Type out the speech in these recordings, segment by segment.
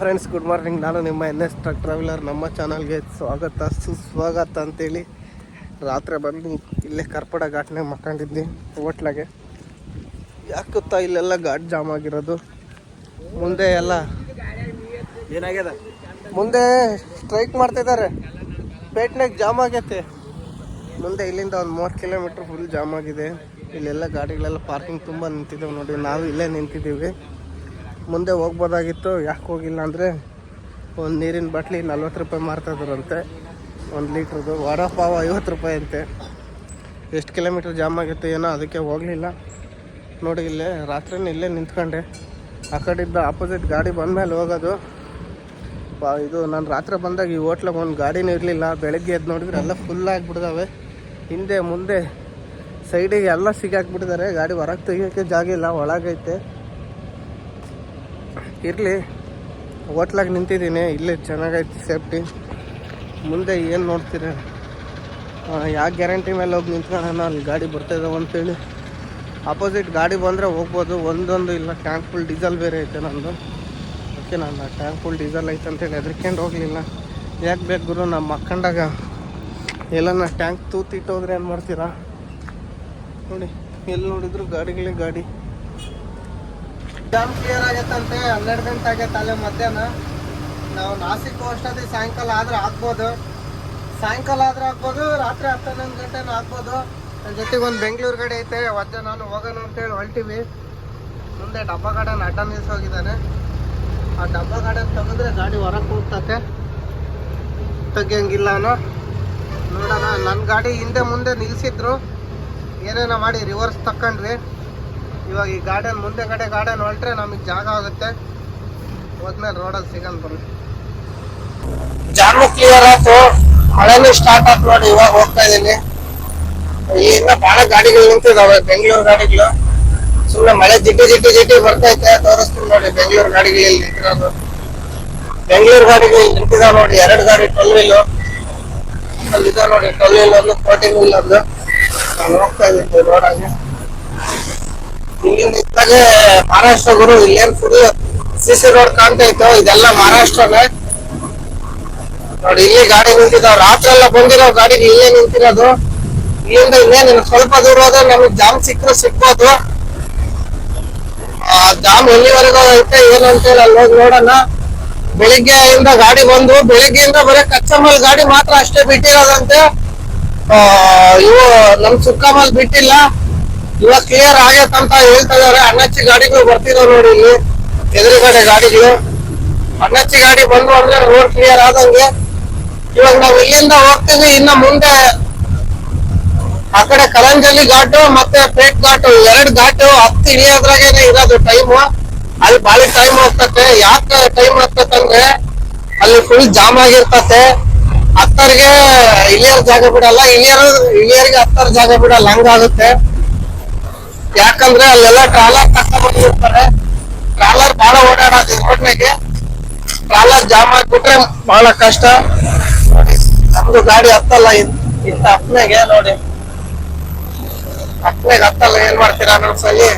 Friends good morning ನಾನು ನಿಮ್ಮ N S truck traveller ನಮ್ಮ ಚಾನಲ್ಗೆ ಸ್ವಾಗತ ಸುಸ್ವಾಗತ ಅಂತೇಳಿ. ರಾತ್ರಿ ಬಂದು ಇಲ್ಲೇ ಕರ್ಪಡ ಘಾಟ್ನಾಗ ಮಕ್ಕಂಡಿದ್ವಿ ಹೋಟ್ಲಾಗೆ. ಯಾಕೆ ಗೊತ್ತಾ ಇಲ್ಲೆಲ್ಲ ಘಾಟ್ ಜಾಮ್ ಆಗಿರೋದು? ಮುಂದೆ ಎಲ್ಲ ಏನಾಗ್ಯದ? ಮುಂದೆ ಸ್ಟ್ರೈಕ್ ಮಾಡ್ತಿದ್ದಾರೆ. ಪೇಟ್ನಾಗ ಜಾಮ್ ಆಗೈತೆ. ಮುಂದೆ ಇಲ್ಲಿಂದ ಒಂದು ಮೂವತ್ತು ಕಿಲೋಮೀಟ್ರ್ ಫುಲ್ ಜಾಮ್ ಆಗಿದೆ. ಇಲ್ಲೆಲ್ಲ ಗಾಡಿಗಳೆಲ್ಲ ಪಾರ್ಕಿಂಗ್ ತುಂಬ ನಿಂತಿದ್ದೇವೆ ನೋಡಿ. ನಾವು ಇಲ್ಲೇ ನಿಂತಿದ್ದೀವಿ. ಮುಂದೆ ಹೋಗ್ಬೋದಾಗಿತ್ತು, ಯಾಕೆ ಹೋಗಿಲ್ಲ ಅಂದರೆ ಒಂದು ನೀರಿನ ಬಾಟ್ಲಿ ನಲ್ವತ್ತು ರೂಪಾಯಿ ಮಾರ್ತಾಯಿದ್ರಂತೆ ಒಂದು ಲೀಟ್ರದ್ದು ವಡ ಪಾವ ಐವತ್ತು ರೂಪಾಯಿ ಅಂತೆ. ಎಷ್ಟು ಕಿಲೋಮೀಟ್ರ್ ಜಾಮ್ ಆಗಿತ್ತು ಏನೋ ಅದಕ್ಕೆ ಹೋಗಲಿಲ್ಲ. ನೋಡಿ ಇಲ್ಲೇ ರಾತ್ರಿ ಇಲ್ಲೇ ನಿಂತ್ಕೊಂಡೆ. ಆ ಕಡೆಯಿಂದ ಆಪೋಸಿಟ್ ಗಾಡಿ ಬಂದಮೇಲೆ ಹೋಗೋದು. ಇದು ನಾನು ರಾತ್ರಿ ಬಂದಾಗ ಈ ಹೋಟ್ಲಾಗ ಒಂದು ಗಾಡಿನೂ ಇರಲಿಲ್ಲ. ಬೆಳಗ್ಗೆ ಎದ್ದು ನೋಡಿದ್ರೆ ಎಲ್ಲ ಫುಲ್ ಆಗಿಬಿಡ್ದಾವೆ. ಹಿಂದೆ, ಮುಂದೆ ಸೈಡಿಗೆ ಎಲ್ಲ ಸಿಗಾಕ್ಬಿಟ್ಟಿದ್ದಾರೆ. ಗಾಡಿ ಹೊರಗೆ ತೆಗಿಯೋಕ್ಕೆ ಜಾಗ ಇಲ್ಲ, ಒಳಗೈತೆ. ಇರಲಿ. ಹೋಟ್ಲಾಗೆ ನಿಂತಿದ್ದೀನಿ. ಇಲ್ಲೇ ಚೆನ್ನಾಗೈತೆ ಸೇಫ್ಟಿ. ಮುಂದೆ ಏನು ನೋಡ್ತೀರ? ಯಾವ ಗ್ಯಾರಂಟಿ ಮೇಲೆ ಹೋಗಿ ನಿಂತ್ಕೊಳ್ಳೋಣ ಅಲ್ಲಿ ಗಾಡಿ ಬರ್ತಾಯಿದ್ದಾವೆ ಅಂತೇಳಿ. ಆಪೋಸಿಟ್ ಗಾಡಿ ಬಂದರೆ ಹೋಗ್ಬೋದು. ಒಂದೊಂದು ಇಲ್ಲ ಟ್ಯಾಂಕ್ ಫುಲ್ ಡೀಸೆಲ್ ಬೇರೆ ಐತೆ ನಂದು. ಓಕೆ ನಾನು ಟ್ಯಾಂಕ್ ಫುಲ್ ಡೀಸೆಲ್ ಐತೆ ಅಂತೇಳಿ ಹೆದರ್ಕೊಂಡು ಹೋಗಲಿಲ್ಲ. ಯಾಕೆ ಬೇಕು ಗುರು? ನಮ್ಮ ಮಕ್ಕಂಡಾಗ ಎಲ್ಲನ ಟ್ಯಾಂಕ್ ತೂತಿಟ್ಟೋದ್ರೆ ಏನು ಮಾಡ್ತೀರಾ? ನೋಡಿ ಎಲ್ಲಿ ನೋಡಿದ್ರು ಗಾಡಿಗಳೇ ಗಾಡಿ. ಜಾಮ್ ಕ್ಲಿಯರ್ ಆಗತ್ತಂತೆ ಹನ್ನೆರಡು ಗಂಟೆ ಆಗೈತೆ ಅಲ್ಲೇ ಮಧ್ಯಾಹ್ನ. ನಾವು ನಾಸಿಕ್ ಅಷ್ಟೊತ್ತಿಗೆ ಸಾಯಂಕಾಲ ಆದ್ರೆ ಆಗ್ಬೋದು. ಸಾಯಂಕಾಲ ಆದ್ರೆ ಆಗ್ಬೋದು, ರಾತ್ರಿ ಹತ್ತು ಹನ್ನೊಂದು ಗಂಟೆನೂ ಆಗ್ಬೋದು. ನನ್ನ ಜೊತೆಗೆ ಒಂದು ಬೆಂಗಳೂರು ಕಡೆ ಐತೆ ವಜ್ಜ ನಾನು ಹೋಗೋಣ ಅಂತೇಳಿ ಹೊಲ್ಟಿವಿ ಮುಂದೆ ಡಬ್ಬ ಗಾರ್ಡನ್ ಅಡ್ಡ ನಿಲ್ಸೋಗಿದ್ದಾನೆ. ಆ ಡಬ್ಬ ಗಾರ್ಡನ್ ತೆಗೆದ್ರೆ ಗಾಡಿ ಹೊರಗೆ ಹೋಗ್ತತೆ. ತೆಗಿಯಂಗಿಲ್ಲ ಅನ್ನೋ. ನೋಡೋಣ ನನ್ನ ಗಾಡಿ ಹಿಂದೆ ಮುಂದೆ ನಿಲ್ಸಿದ್ರು. ಏನೇನೋ ಮಾಡಿ ರಿವರ್ಸ್ ತಕೊಂಡ್ವಿ. ಇವಾಗ ಈ ಗಾರ್ಡನ್ ಮುಂದೆ ಕಡೆ ಗಾರ್ಡನ್ ಹೊರಟ್ರೆ ನಮಗೆ ಜಾಗ ಆಗುತ್ತೆ. ಹೋದ್ಮೇಲೆ ರೋಡಲ್ಲಿ ಸಿಗಲ್ಲ ಬನ್ನಿ ಜಾಮು ಕ್ಲಿಯರ್ ಆಯ್ತು. ಮಳೆನೂ ಸ್ಟಾರ್ಟ್ ಆಯ್ತು ನೋಡಿ, ಇವಾಗ ಹೋಗ್ತಾ ಇದ್ದೀನಿ ಈಗ ಬಹಳ ಗಾಡಿಗಳು ನಿಂತಿದ್ದಾವೆ ಬೆಂಗಳೂರು ಗಾಡಿಗಳು. ಸುಮ್ಮನೆ ಮಳೆ ಜಿಟ್ಟಿ ಜಿಟ್ಟಿ ಜಿಟ್ಟಿ ಬರ್ತೈತೆ, ತೋರಿಸ್ತೀನಿ ನೋಡಿ ಬೆಂಗಳೂರು ಗಾಡಿಗಳು ಇಲ್ಲಿ ನಿಂತಿರೋದು. ಬೆಂಗಳೂರು ಗಾಡಿಗಳು ಇಲ್ಲಿ ನೋಡಿ, ಎರಡು ಗಾಡಿ ಟ್ವೆಲ್ ವೀಲು ಅಲ್ಲಿದ್ದಾವೆ ನೋಡಿ ಟ್ವೆಲ್ ವೀಲ್ ಒಂದು ಫೋರ್ಟೀನ್ ವೀಲ್ ಒಂದು. ನಾನು ಹೋಗ್ತಾ ಇದ್ದೀನಿ ರೋಡಾಗೆ ಇತ್ತಾಗೆ ಮಹಾರಾಷ್ಟ್ರ ಗುರು, ಇಲ್ಲೇನ್ ಫುಲ್ ಸಿಸಿ ರೋಡ್ ಕಾಣ್ತಾ ಇತ್ತು. ಇದೆಲ್ಲ ಮಹಾರಾಷ್ಟ್ರನೇ. ನೋಡಿ, ಇಲ್ಲಿ ಗಾಡಿ ನಿಂತಿದ್ದಾವ ರಾತ್ರಿ ಎಲ್ಲ ಬಂದಿರೋ ಗಾಡಿ ಇಲ್ಲೇ ನಿಂತಿರೋದು. ಇಲ್ಲಿಂದ ಇನ್ನೇನು ಸ್ವಲ್ಪ ದೂರ ಹೋದ್ರೆ ನಮಗೆ ಜಾಮ್ ಸಿಕ್ಕರು ಸಿಕ್ಬೋದು ಆ, ಜಾಮ್ ಎಲ್ಲಿವರೆಗೂ ಐತೆ, ಏನು ಅಂತೇಳಿ ಅಲ್ಲಿ ಹೋಗಿ ನೋಡೋಣ. ಬೆಳಿಗ್ಗೆಯಿಂದ ಗಾಡಿ ಬಂದು, ಬೆಳಿಗ್ಗೆಯಿಂದ ಬರೀ ಕಚ್ಚಮಲ್ ಗಾಡಿ ಮಾತ್ರ ಅಷ್ಟೇ ಬಿಟ್ಟಿರೋದಂತೆ. ಇವು ನಮ್ ಸುಕ್ಕಮಲ್ ಬಿಟ್ಟಿಲ್ಲ. ಇವಾಗ ಕ್ಲಿಯರ್ ಅಂತ ಹೇಳ್ತಾ ಇದಾರೆ. ಅಣ್ಣಚ್ಚಿ ಗಾಡಿಗಳು ಬರ್ತಿದ್ರು ನೋಡಿ ಇಲ್ಲಿ. ಎದುರುಗಡೆ ಗಾಡಿಗಳು. ಅಣ್ಣಚ್ಚಿ ಗಾಡಿ ಬಂದು ಅಂದ್ರೆ ರೋಡ್ ಕ್ಲಿಯರ್ ಆದಂಗೆ. ಇವಾಗ ನಾವ್ ಇಲ್ಲಿಂದ ಹೋಗ್ತೀವಿ, ಇನ್ನ ಮುಂದೆ ಆ ಕಡೆ ಕಲಂಜಲಿ ಘಾಟು ಮತ್ತೆ ಪೇಟ್ ಘಾಟು. ಎರಡ್ ಘಾಟು ಹತ್ತು ಇಳಿಯೋದ್ರಾಗೇನೆ ಇರೋದು ಟೈಮು ಅಲ್ಲಿ ಬಾಳಿ ಟೈಮ್ ಹೋಗ್ತತೆ ಯಾಕೆ ಟೈಮ್ ಆಗ್ತದಂದ್ರೆ ಅಲ್ಲಿ ಫುಲ್ ಜಾಮ್ ಆಗಿರ್ತತೆ. ಹತ್ತರಿಗೆ ಇಳಿಯರ್ ಜಾಗ ಬಿಡಲ್ಲ. ಇಳಿಯರ್ ಇಳಿಯರ್ಗೆ ಹತ್ತರ ಜಾಗ ಬಿಡಲ್ಲ. ಹಂಗಾಗುತ್ತೆ. ಯಾಕಂದ್ರೆ ಅಲ್ಲೆಲ್ಲ ಟ್ರಾಲರ್ ತಕ್ಕ ಬಂದಿರ್ತಾರೆ. ಟ್ರಾಲರ್ ಬಹಳ ಓಡಾಡೋದು ರೋಡ್ನಾಗೆ. ಟ್ರಾಲರ್ ಜಾಮ್ ಆಗ್ಬಿಟ್ರೆ ಬಹಳ ಕಷ್ಟ. ನಮ್ದು ಗಾಡಿ ಹತ್ತಲ್ಲ ಇಂತ ಹತ್ನಾಗೆ, ನೋಡಿ. ಹತ್ನಾಗ ಹತ್ತಲ್ಲ, ಏನ್ ಮಾಡ್ತೀರಾ ಅನ್ನೋದ್ಸಲಿ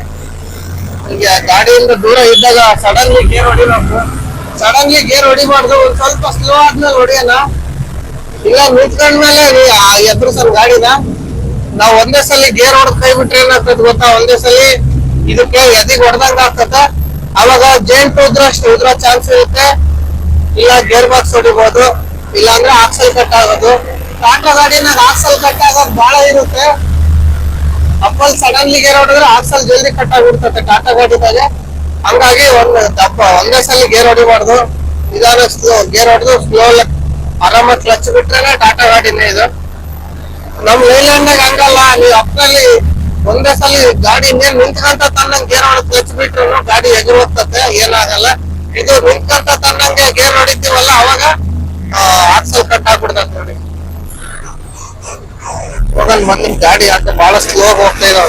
ಈಗ ಗಾಡಿಯಿಂದ ದೂರ ಇದ್ದಾಗ ಸಡನ್ಲಿ ಗೇರ್ ಹೊಡಿಬೇಕು. ಸಡನ್ಲಿ ಗೇರ್ ಹೊಡಿಬಾರ್ದು, ಒಂದ್ ಸ್ವಲ್ಪ ಸ್ಲೋ ಆದ್ಮೇಲೆ ಹೊಡಿಯೋಣ. ಇಲ್ಲ, ನಿಂತ್ಕೊಂಡ್ಮೇಲೆ ಎದುರಿಸಲ್ ಗಾಡಿನ ನಾವ್ ಒಂದೇ ಸಲ ಗೇರ್ ಹೊಡೆದ್ ಕೈ ಬಿಟ್ರೆ ಏನಾಗ್ತದ ಗೊತ್ತಾ? ಒಂದೇ ಸಲ ಇದಕ್ಕೆ ಎದಿಗ್ ಹೊಡೆದಂಗ ಆಗ್ತದ. ಅವಾಗ ಜೇಂಟ್ ಉದ್ರ ಉದ್ರ ಚಾನ್ಸ್ ಇರುತ್ತೆ. ಇಲ್ಲ, ಗೇರ್ ಬಾಕ್ಸ್ ಹೊಡಿಬಹುದು ಇಲ್ಲ ಅಂದ್ರೆ ಆಕ್ಸಲ್ ಕಟ್ ಆಗೋದು. ಟಾಟಾ ಗಾಡಿನಾಗ ಆಕ್ಸಲ್ ಕಟ್ ಆಗೋದು ಬಹಳ ಇರುತ್ತೆ. ಅಪ್ಪಲ್ ಸಡನ್ಲಿ ಗೇರ್ ಹೊಡೆದ್ರೆ ಆಕ್ಸಲ್ ಜಲ್ದಿ ಕಟ್ ಆಗ್ಬಿಡ್ತದೆ ಟಾಟಾ ಗಾಡಿದಾಗ. ಹಂಗಾಗಿ ಒಂದ್ ತಪ್ಪ ಒಂದೇ ಸಲ ಗೇರ್ ಹೊಡಿಬಾರ್ದು. ನಿಧಾನ ಸ್ಲೋ, ಗೇರ್ ಹೊಡೆದು ಸ್ಲೋ ಆರಾಮಾಗಿ ಕ್ಲಚ್ ಬಿಟ್ರೆ ಟಾಟಾ ಗಾಡಿನೇ ಇದು. ನಮ್ ಲೈಲ್ಯಾಂಡ್ನಾಗ ಹಂಗಲ್ಲ. ನೀವ್ ಅಪ್ಪಲ್ಲಿ ಒಂದೇ ಸಲ ಗಾಡಿ ಇನ್ನೇನ್ ನಿಂತ್ಕೊಂತ ತನ್ನಂಗ್ ಗೇರ್ ಹೊಡೆದ್ ಕ್ಲಚ್ ಬಿಟ್ರು ಗಾಡಿ ಎಗರ್ ಹೋಗ್ತತೆ ಏನಾಗಲ್ಲ. ಇದು ನಿಂತ್ಕೊಂತ ತನ್ನಂಗೆ ಗೇರ್ ಹೊಡಿತೀವಲ್ಲ, ಅವಾಗ ಆಕ್ಸಲ್ ಕಟ್ ಆಗ್ಬಿಡ್ತದೆ ನೋಡಿ. ಹೋಗಲ್ ಗಾಡಿ ಯಾಕೆ ಬಹಳ ಸ್ಲೋ ಹೋಗ್ತಾ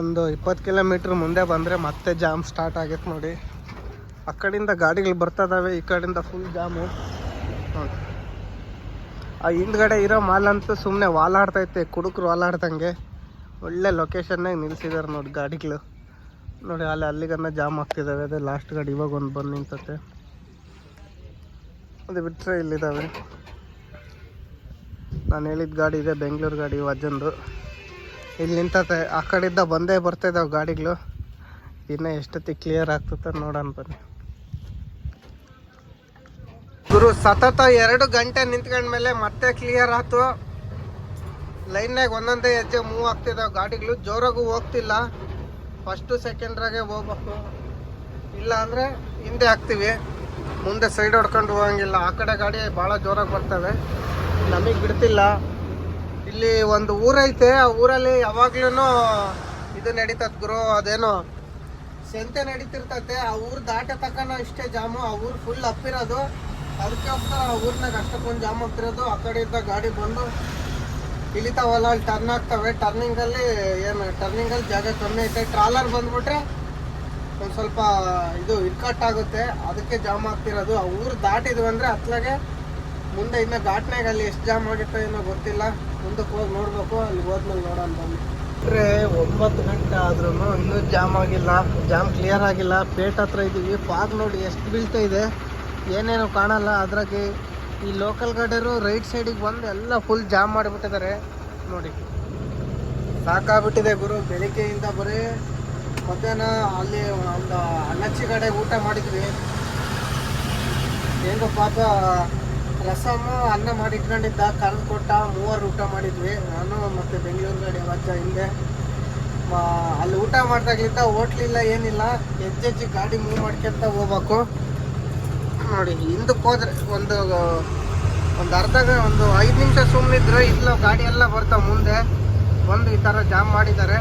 ಒಂದು ಇಪ್ಪತ್ತು ಕಿಲೋಮೀಟರ್ ಮುಂದೆ ಬಂದರೆ ಮತ್ತೆ ಜಾಮ್ ಸ್ಟಾರ್ಟ್ ಆಗೈತೆ ನೋಡಿ. ಆ ಕಡೆಯಿಂದ ಗಾಡಿಗಳು ಬರ್ತದಾವೆ ಈ ಕಡೆಯಿಂದ ಫುಲ್ ಜಾಮು ನೋಡಿ. ಆ ಹಿಂದ್ಗಡೆ ಇರೋ ಮಾಲ್ ಅಂತೂ ಸುಮ್ಮನೆ ವಾಲಾಡ್ತೈತೆ ಕುಡುಕರು ವಾಲಾಡ್ದಂಗೆ ಒಳ್ಳೆ ಲೊಕೇಶನ್ನಾಗ ನಿಲ್ಸಿದ್ದಾರೆ ನೋಡಿ ಗಾಡಿಗಳು. ನೋಡಿ, ಅಲ್ಲಿ ಅಲ್ಲಿಗನ್ನ ಜಾಮ್ ಆಗ್ತಿದ್ದಾವೆ ಅದೇ ಲಾಸ್ಟ್ ಗಾಡಿ ಇವಾಗ ಒಂದು ಬಂದು ನಿಂತತೆ. ಅದು ಬಿಟ್ಟರೆ ಇಲ್ಲಿದ್ದಾವೆ ನಾನು ಹೇಳಿದ ಗಾಡಿ ಇದೆ, ಬೆಂಗಳೂರು ಗಾಡಿ ವಜ್ಜಂದು ಇಲ್ಲಿ ನಿಂತತೆ, ಆ ಕಡೆಯಿಂದ ಬಂದೇ ಬರ್ತಾ ಇದ್ದಾವೆ ಗಾಡಿಗಳು. ಇನ್ನು ಎಷ್ಟೊತ್ತಿಗೆ ಕ್ಲಿಯರ್ ಆಗ್ತದೆ ನೋಡೋಣ ಬನ್ನಿ. ಗುರು, ಸತತ ಎರಡು ಗಂಟೆ ನಿಂತ್ಕೊಂಡ್ಮೇಲೆ ಮತ್ತೆ ಕ್ಲಿಯರ್ ಆಯ್ತು. ಲೈನ್ನಾಗ ಒಂದೊಂದೇ ಹೆಜ್ಜೆ ಮೂವ್ ಆಗ್ತಿದಾವೆ ಗಾಡಿಗಳು ಜೋರಾಗೂ ಹೋಗ್ತಿಲ್ಲ. ಫಸ್ಟು ಸೆಕೆಂಡ್ರಾಗೆ ಹೋಗ್ಬೇಕು. ಇಲ್ಲ ಅಂದರೆ ಹಿಂದೆ ಹಾಕ್ತೀವಿ ಮುಂದೆ ಸೈಡ್ ಹೊಡ್ಕೊಂಡು ಹೋಗಂಗಿಲ್ಲ. ಆ ಕಡೆ ಗಾಡಿ ಭಾಳ ಜೋರಾಗಿ ಬರ್ತವೆ. ನಮಗೆ ಬಿಡ್ತಿಲ್ಲ. ಇಲ್ಲಿ ಒಂದು ಊರೈತೆ. ಆ ಊರಲ್ಲಿ ಯಾವಾಗ್ಲೂ ಇದು ನಡೀತದ ಗುರು, ಅದೇನೋ ಸಂತೆ ನಡೀತಿರ್ತತೆ. ಆ ಊರು ದಾಟ ತಕ್ಕ ಇಷ್ಟೇ ಜಾಮು. ಆ ಊರು ಫುಲ್ ಅಪ್ಪಿರೋದು ಅದಕ್ಕೋಸ್ಕರ ಊರಿನಾಗ ಅಷ್ಟಕ್ಕೊಂದು ಜಾಮ್ ಆಗ್ತಿರೋದು ಆ ಕಡೆಯಿಂದ ಗಾಡಿ ಬಂದು ಇಳಿತಾವಲ್ಲ ಅಲ್ಲಿ ಟರ್ನ್ ಆಗ್ತವೆ. ಟರ್ನಿಂಗಲ್ಲಿ ಏನು ಟರ್ನಿಂಗಲ್ಲಿ ಜಾಗ ಕಮ್ಮಿ ಐತೆ. ಟ್ರಾಲರ್ ಬಂದ್ಬಿಟ್ರೆ ಒಂದು ಸ್ವಲ್ಪ ಇದು ಇಕ್ಕಟ್ ಆಗುತ್ತೆ. ಅದಕ್ಕೆ ಜಾಮ್ ಆಗ್ತಿರೋದು. ಆ ಊರು ದಾಟಿದ್ವಿ ಅಂದರೆ ಅತ್ಲಾಗೆ ಮುಂದೆ ಇನ್ನೂ ಘಾಟ್ನಾಗ ಅಲ್ಲಿ ಎಷ್ಟು ಜಾಮ್ ಆಗುತ್ತೆ ಏನೋ ಗೊತ್ತಿಲ್ಲ. ಮುಂದಕ್ಕೆ ಹೋಗಿ ನೋಡಬೇಕು. ಅಲ್ಲಿ ಹೋದ್ಮೇಲೆ ನೋಡೋಣ ಬನ್ನಿ. ಅಂದರೆ ಒಂಬತ್ತು ಗಂಟೆ ಆದ್ರೂ ಇನ್ನೂ ಜಾಮ್ ಆಗಿಲ್ಲ. ಜಾಮ್ ಕ್ಲಿಯರ್ ಆಗಿಲ್ಲ. ಪೇಟ್ ಹತ್ರ ಇದ್ದೀವಿ ಫಾಗ್ ನೋಡಿ ಎಷ್ಟು ಬೀಳ್ತಾ ಇದೆ. ಏನೇನು ಕಾಣಲ್ಲ, ಅದ್ರಾಗೆ ಈ ಲೋಕಲ್ ಗಾಡಿಯರು ರೈಟ್ ಸೈಡಿಗೆ ಬಂದು ಎಲ್ಲ ಫುಲ್ ಜಾಮ್ ಮಾಡಿಬಿಟ್ಟಿದ್ದಾರೆ ನೋಡಿ. ಸಾಕಾಗ್ಬಿಟ್ಟಿದೆ ಗುರು, ಬೆಳಿಗ್ಗೆಯಿಂದ ಬರೀ ಮಧ್ಯಾಹ್ನ ಅಲ್ಲಿ ಒಂದು ಅಣ್ಣಚ್ಚಿ ಕಡೆ ಊಟ ಮಾಡಿದ್ವಿ. ಹೆಂಗೋ ಪಾಪ ರಸಮ್ಮು ಅನ್ನ ಮಾಡಿ ಇಟ್ಕೊಂಡಿದ್ದ ಕರೆದು ಕೊಟ್ಟ, ಮೂವರು ಊಟ ಮಾಡಿದ್ವಿ. ನಾನು ಮತ್ತು ಬೆಂಗಳೂರು ಗಾಡಿ ವಜ್ಜ ಹಿಂದೆ. ಅಲ್ಲಿ ಊಟ ಮಾಡಿದಾಗ್ಲಿಂದ ಹೋಟ್ಲಿಲ್ಲ ಏನಿಲ್ಲ. ಹೆಜ್ಜೆಜ್ಜಿ ಗಾಡಿ ಮೂವ್ ಮಾಡ್ಕೊಂತ ಹೋಗ್ಬೇಕು. ನೋಡಿ, ಹಿಂದಕ್ಕೆ ಹೋದ್ರೆ ಒಂದು ಒಂದು ಅರ್ಧ ಒಂದು ಐದು ನಿಮಿಷ ಸುಮ್ಮನಿದ್ರೆ ಇಲ್ಲ ಗಾಡಿ ಎಲ್ಲ ಬರ್ತಾವ ಮುಂದೆ, ಬಂದು ಈ ಥರ ಜಾಮ್ ಮಾಡಿದ್ದಾರೆ.